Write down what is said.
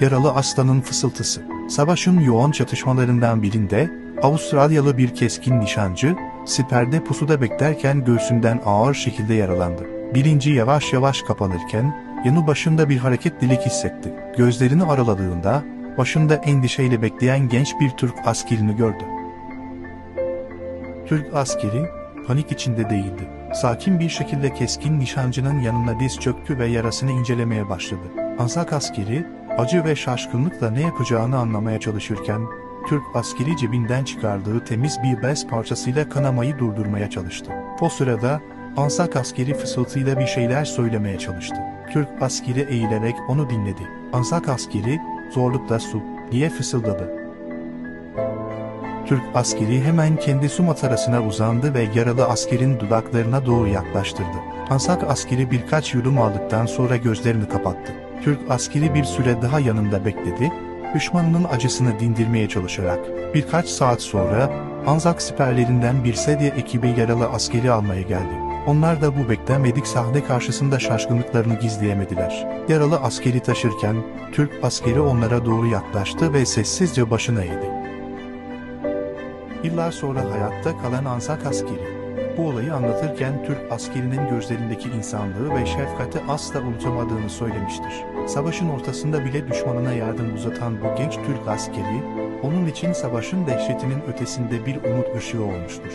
yaralı aslanın fısıltısı. Savaşın yoğun çatışmalarından birinde, Avustralyalı bir keskin nişancı, siperde pusuda beklerken göğsünden ağır şekilde yaralandı. Bilinci yavaş yavaş kapanırken, yanı başında bir hareketlilik hissetti. Gözlerini araladığında, başında endişeyle bekleyen genç bir Türk askerini gördü. Türk askeri, panik içinde değildi. Sakin bir şekilde keskin nişancının yanına diz çöktü ve yarasını incelemeye başladı. Anzak askeri, acı ve şaşkınlıkla ne yapacağını anlamaya çalışırken, Türk askeri cebinden çıkardığı temiz bir bez parçasıyla kanamayı durdurmaya çalıştı. O sırada, Ansak askeri fısıltıyla bir şeyler söylemeye çalıştı. Türk askeri eğilerek onu dinledi. Ansak askeri, zorlukla su, diye fısıldadı. Türk askeri hemen kendi su matarasına uzandı ve yaralı askerin dudaklarına doğru yaklaştırdı. Ansak askeri birkaç yudum aldıktan sonra gözlerini kapattı. Türk askeri bir süre daha yanında bekledi, düşmanının acısını dindirmeye çalışarak. Birkaç saat sonra Anzak siperlerinden bir sedye ekibi yaralı askeri almaya geldi. Onlar da bu beklenmedik sahne karşısında şaşkınlıklarını gizleyemediler. Yaralı askeri taşırken Türk askeri onlara doğru yaklaştı ve sessizce başını eğdi. Yıllar sonra hayatta kalan Ansak askeri. Bu olayı anlatırken Türk askerinin gözlerindeki insanlığı ve şefkati asla unutamadığını söylemiştir. Savaşın ortasında bile düşmanına yardım uzatan bu genç Türk askeri, onun için savaşın dehşetinin ötesinde bir umut ışığı olmuştur.